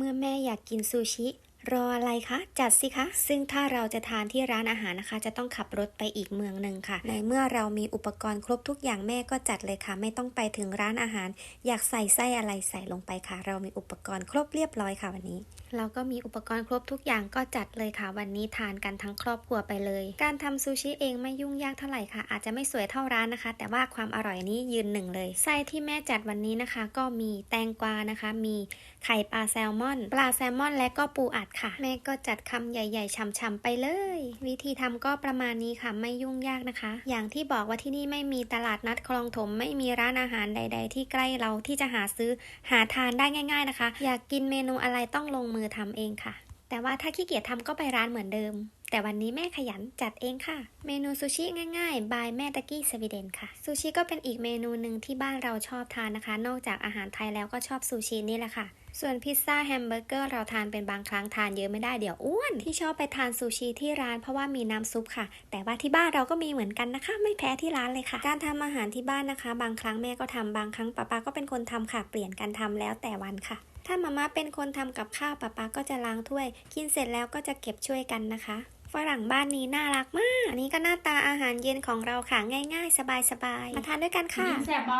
เมื่อแม่อยากกินซูชิ รออะไรคะ จัดสิคะ ซึ่งถ้าเราจะทานที่ร้านอาหารนะคะ จะต้องขับรถไปอีกเมืองหนึ่งค่ะ ในเมื่อเรามีอุปกรณ์ครบทุกอย่างแม่ก็จัดเลยค่ะ ไม่ต้องไปถึงร้านอาหาร อยากใส่ไส้อะไรใส่ลงไปค่ะ เรามีอุปกรณ์ครบเรียบร้อยค่ะวันนี้เราก็มีอุปกรณ์ครบทุกอย่างก็จัดเลยค่ะ วันนี้ทานกันทั้งครอบครัวไปเลย การทำซูชิเองไม่ยุ่งยากเท่าไหร่ค่ะ อาจจะไม่สวยเท่าร้านนะคะ แต่ว่าความอร่อยนี้ยืนหนึ่งเลยไส้ที่แม่จัดวันนี้นะคะ ก็มีแตงกวานะคะ มีไข่ปลาแซลมอน ปลาแซลมอนและก็ปูอัดค่ะ แม่ก็จัดคำใหญ่ๆช่ำๆไปเลย วิธีทำก็ประมาณนี้ค่ะไม่ยุ่งยากนะคะ อย่างที่บอกว่าที่นี่ไม่มีตลาดนัดคลองถม ไม่มีร้านอาหารใด ๆ ที่ใกล้เราที่จะหาซื้อหาทานได้ง่าย ๆนะคะ อยากกินเมนูอะไรต้องลงมือทำเองค่ะ แต่ว่าถ้าขี้เกียจทำก็ไปร้านเหมือนเดิม แต่วันนี้แม่ขยันจัดเองค่ะ เมนูซูชิง่ายๆ บายแม่ตะกี้สวีเดนค่ะ ซูชิก็เป็นอีกเมนูหนึ่งที่บ้านเราชอบทานนะคะ นอกจากอาหารไทยแล้วก็ชอบซูชินี่แหละค่ะ ส่วนพิซซ่าแฮมเบอร์เกอร์เราทานเป็นบางครั้งทานเยอะไม่ได้เดี๋ยวอ้วน ที่ชอบไปทานซูชิที่ร้านเพราะว่ามีน้ำซุปค่ะ แต่ว่าที่บ้านเราก็มีเหมือนกันนะคะ ไม่แพ้ที่ร้านเลยค่ะ การทำอาหารที่บ้านนะคะ บางครั้งแม่ก็ทำบางครั้งป้าป๊าก็เป็นคนทำค่ะ เปลี่ยนกันทำแล้วแต่วันค่ะถ้ามาม่าเป็นคนทำกับข้าวป้าป๊าก็จะล้างถ้วย กินเสร็จแล้วก็จะเก็บช่วยกันนะคะ ฝรั่งบ้านนี้น่ารักมาก อันนี้ก็หน้าตาอาหารเย็นของเราค่ะ ง่ายๆ สบายๆ มาทานด้วยกันค่ะ แสบบ่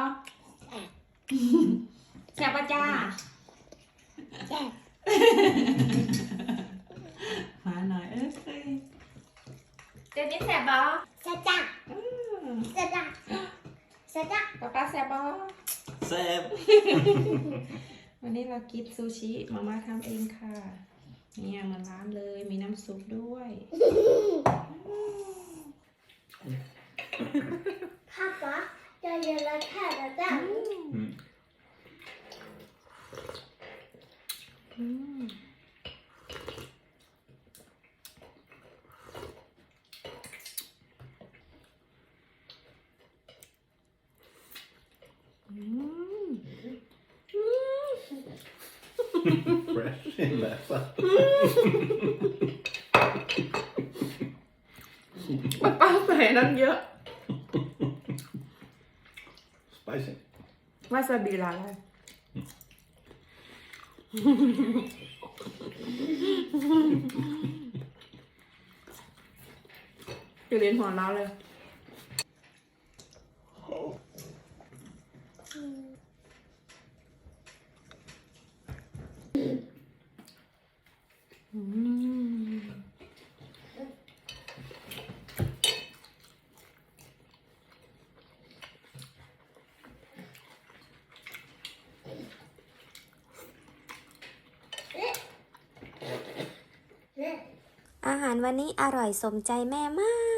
แสบบ่จ้ามาหน่อยเอ้ยเดี๋ยวนี้แสบบ่ Sätta, อืม sätta, sätta. ป๊าป๊าแสบบ่แซ่บวันนี้เรากินซูชิมาม่าทำเองค่ะ เนี่ยเหมือนร้านเลยมีน้ำซุปด้วย Pappa, jag gillar karoten. อื Fresh in läsa. ป๊าป๊าใส่นั้นเยอะ Spicy. วาซาบิละลายจะเรียนหัวเราะเลย อาหารวันนี้อร่อยสมใจแม่มาก